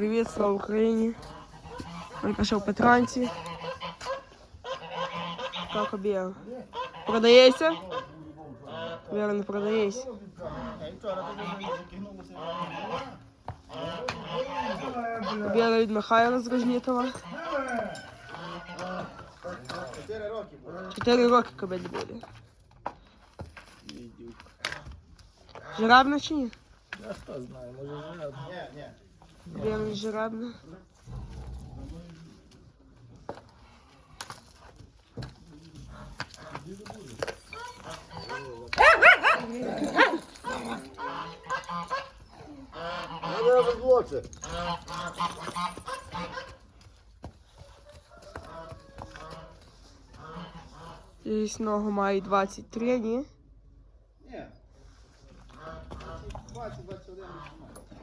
Привіт, слава Україні. Тільки що в Петранці. Как обіг? Продається? Віра не продається. Обіга від Михайла з Рожнітова. Чотири роки кобель буде. Жирабна чи ні? Я хто знає, може вже. Ні, ні. Не жирабна. Надо ногу має 23, ні? Ні. 20, 21.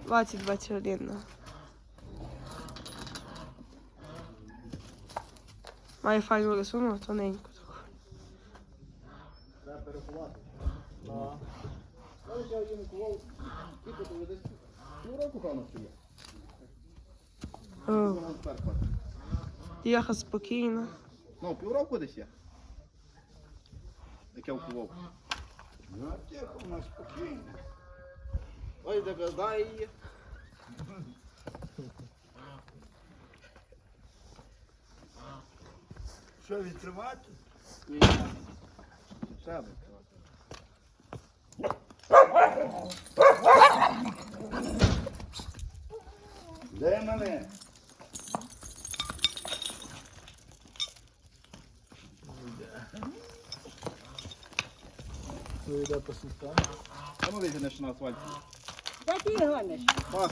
20-21. да. Має файну рисунок, тоненьку. таку. Треба переховати. Я їм кував. Скільки то десь півроку певно стоїть. Спокійно. Ну, півроку десь є. Як я вкував. Ну, тихо, у нас спокійно. Ой, догадай її. Що відкривати? Ні. Треба. Де мене? Ну йде по сустам. А ну вийди на асфальті. Де ти гониш? Пас.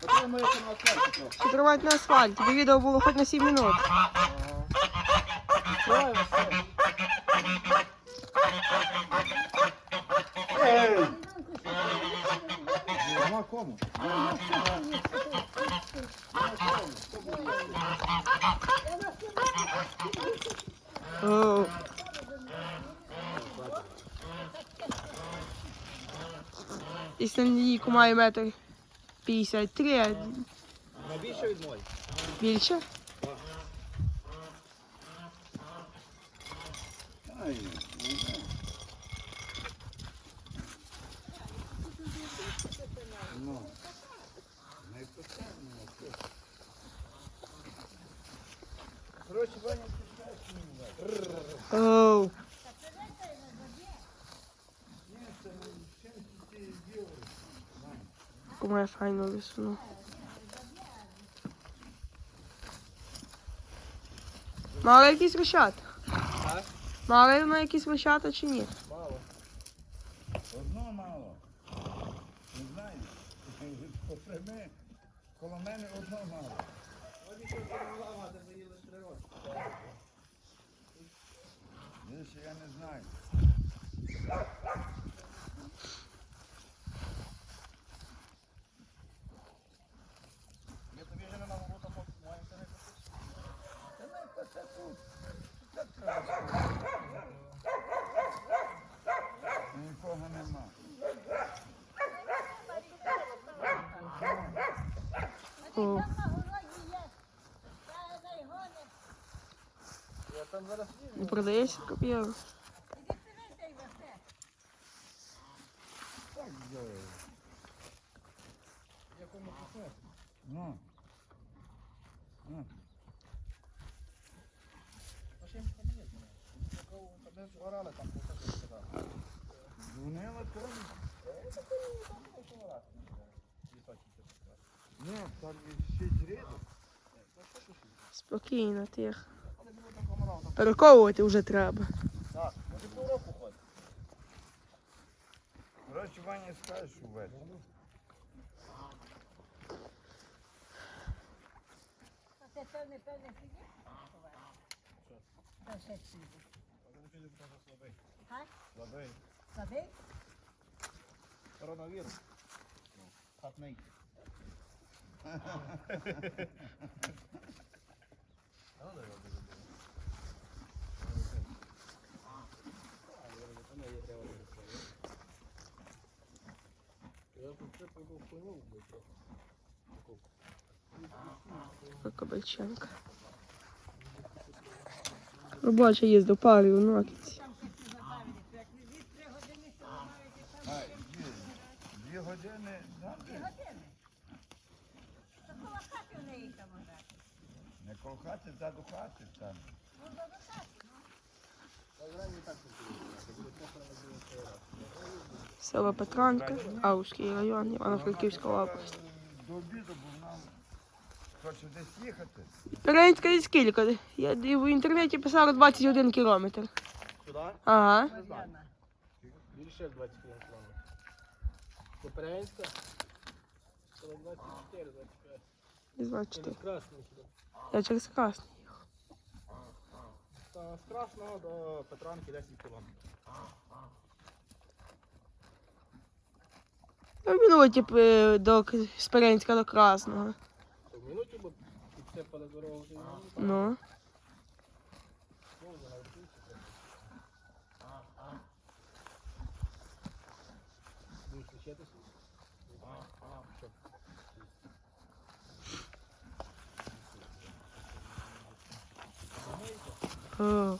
Потримається на асфальті трохи. Чи тримати на асфальті? Тобі відео було хоч на 7 минут. Ей! Нема кому. І Сандійку має метр 53, а Найбільше від мої. більше. Ай, ну. Не поставимо. Короче, Ваня, Оу. Таку має файну висуну. Мали якісь лишата? Мали на якісь лишата чи ні? Мало. Одно мало. Не знаю. Попрями. Коло мене одно мало. Більше я не знаю. Я тобі вже не на ворота поки маю це не Та не то це тут. Це треба сказати. Нікого нема. О. Я там зараз Не продається копія. Так, йо. якому кусок. Ну. Ну. А ще Ні, там ще зріду. Спокійно, тихо. Перековувати вже треба. Так, може півроку ходить. Коротше, Ваня скажеш увесь. Це певне, певне піде? Та ще піде. Слабий. Слабий. Коронавірус. Хатний. Кабельчанка. Робоче їздив, палив на кінці. Дві години. Дві години ти- Не коло хати, ззаду хати там. Село Петранка, Аушський район, Івано-Франківська область. До обіду, бо нам хоче десь їхати. Перенська і скільки? Я в інтернеті писала 21 кілометр. Сюди? Ага. Більше 20 кілометрів. Купрянська? 24, 25. Із 24. Красний сюди. Я через Красний. Та з Красного до Петранки 10 кілометрів. Я в минуті е, до К- з Перенська до Красного. То в минуті, бо підсипали дорогу. то й минута. Ну. Можна навіть більше трохи. Будеш лишитися? 嗯。